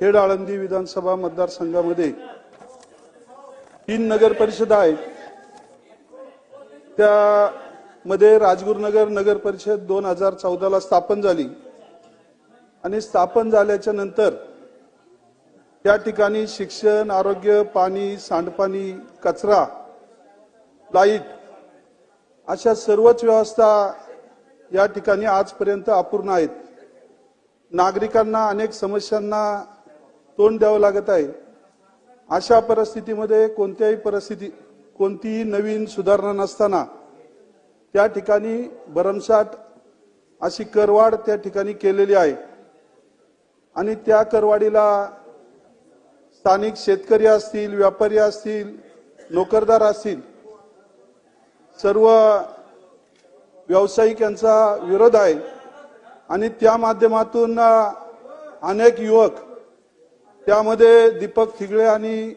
खेड आळंदी विधानसभा मतदारसंघामध्ये तीन नगर परिषद आहेत. त्यामध्ये राजगुरुनगर नगर परिषद दोन हजार चौदाला स्थापन झाली. आणि स्थापन झाल्याच्यानंतर त्या ठिकाणी शिक्षण आरोग्य पाणी सांडपाणी कचरा लाइट अशा सर्वच व्यवस्था या ठिकाणी आजपर्यंत अपूर्ण आहेत. नागरिकांना अनेक समस्यांना तोंड द्यावं लागत आहे. अशा परिस्थितीमध्ये कोणत्याही परिस्थिती कोणतीही नवीन सुधारणा नसताना त्या ठिकाणी भरमसाठ अशी करवाढ त्या ठिकाणी केलेली आहे. आणि त्या करवाडीला स्थानिक शेतकरी असतील व्यापारी असतील नोकरदार असतील सर्व व्यावसायिक यांचा विरोध आहे. आणि त्या माध्यमातून अनेक युवक त्यामध्ये दीपक थिगळे आणि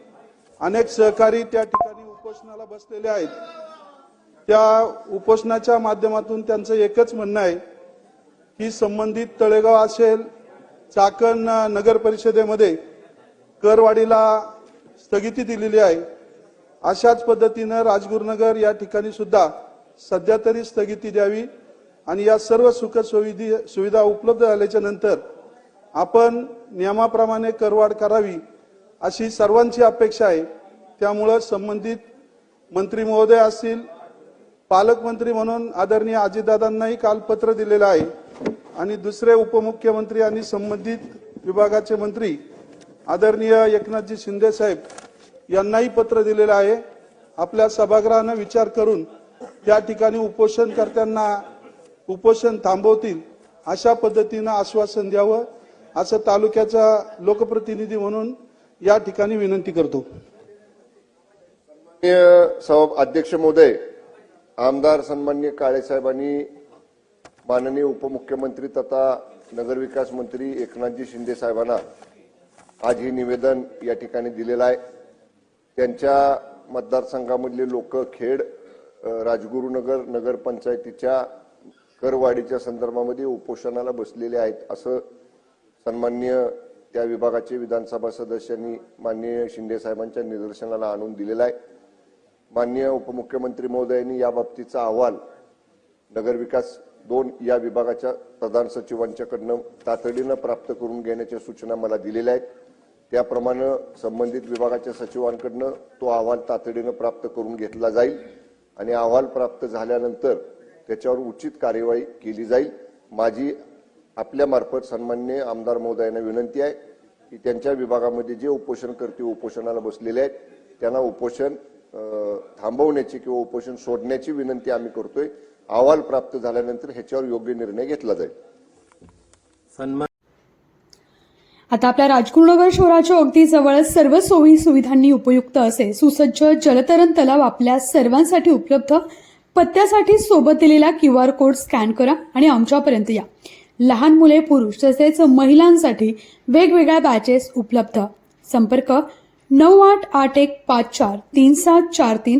अनेक सहकारी त्या ठिकाणी उपोषणाला बसलेले आहेत. त्या उपोषणाच्या माध्यमातून त्यांचं एकच म्हणणं आहे की संबंधित तळेगाव असेल चाकण नगर परिषदेमध्ये करवाढीला स्थगिती दिलेली आहे. अशाच पद्धतीनं राजगुरुनगर या ठिकाणी सुद्धा सध्या तरी स्थगिती द्यावी आणि या सर्व सुख सुविधा उपलब्ध झाल्याच्यानंतर आपण नियमाप्रमाणे करवाढ करावी अशी सर्वांची अपेक्षा आहे. त्यामुळं संबंधित मंत्री महोदय असतील पालकमंत्री म्हणून आदरणीय अजितदादांनाही काल पत्र दिलेलं आहे. आणि दुसरे उपमुख्यमंत्री आणि संबंधित विभागाचे मंत्री आदरणीय एकनाथजी शिंदे साहेब यांनाही पत्र दिलेलं आहे. आपल्या सभागृहानं विचार करून त्या ठिकाणी उपोषणकर्त्यांना उपोषण थांबवतील अशा पद्धतीनं आश्वासन द्यावं. असं तालुक्याचा लोकप्रतिनिधी म्हणून या ठिकाणी विनंती करतो. अध्यक्ष महोदय आमदार सन्मान्य काळेसाहेबांनी माननीय उपमुख्यमंत्री तथा नगरविकास मंत्री एकनाथजी शिंदे साहेबांना आज हे निवेदन या ठिकाणी दिलेलं आहे. त्यांच्या मतदारसंघामधले लोक खेड राजगुरुनगर नगरपंचायतीच्या करवाढीच्या संदर्भामध्ये उपोषणाला बसलेले आहेत असं सन्मान्य त्या विभागाचे विधानसभा सदस्यांनी माननीय शिंदे साहेबांच्या निदर्शनाला आणून दिलेला आहे. माननीय उपमुख्यमंत्री महोदयांनी या बाबतीचा अहवाल नगरविकास दोन या विभागाच्या प्रधान सचिवांच्याकडनं तातडीनं प्राप्त करून घेण्याच्या सूचना मला दिलेल्या आहेत. त्याप्रमाणे संबंधित विभागाच्या सचिवांकडनं तो अहवाल तातडीनं प्राप्त करून घेतला जाईल आणि अहवाल प्राप्त झाल्यानंतर त्याच्यावर उचित कार्यवाही केली जाईल. माझी आपल्यामार्फत सन्मान्य आमदार महोदयांना विनंती आहे की त्यांच्या विभागामध्ये जे उपोषणकर्ते उपोषणाला बसलेले आहेत त्यांना उपोषण थांबवण्याची किंवा उपोषण सोडण्याची विनंती आम्ही करतोय. अहवाल प्राप्त झाल्यानंतर ह्याच्यावर योग्य निर्णय घेतला जाईल. सन्मान आता आपल्या राजगुरुनगर शहराच्या अगदी जवळच सर्व सोयी सुविधांनी उपयुक्त असे सुसज्ज जलतरण तलाव आपल्या सर्वांसाठी उपलब्ध. पत्त्यासाठी सोबत दिलेला क्यू आर कोड स्कॅन करा आणि आमच्यापर्यंत या. लहान मुले पुरुष तसेच महिलांसाठी वेगवेगळ्या बॅचेस उपलब्ध. संपर्क नऊ आठ आठ एक पाच चार तीन सात चार तीन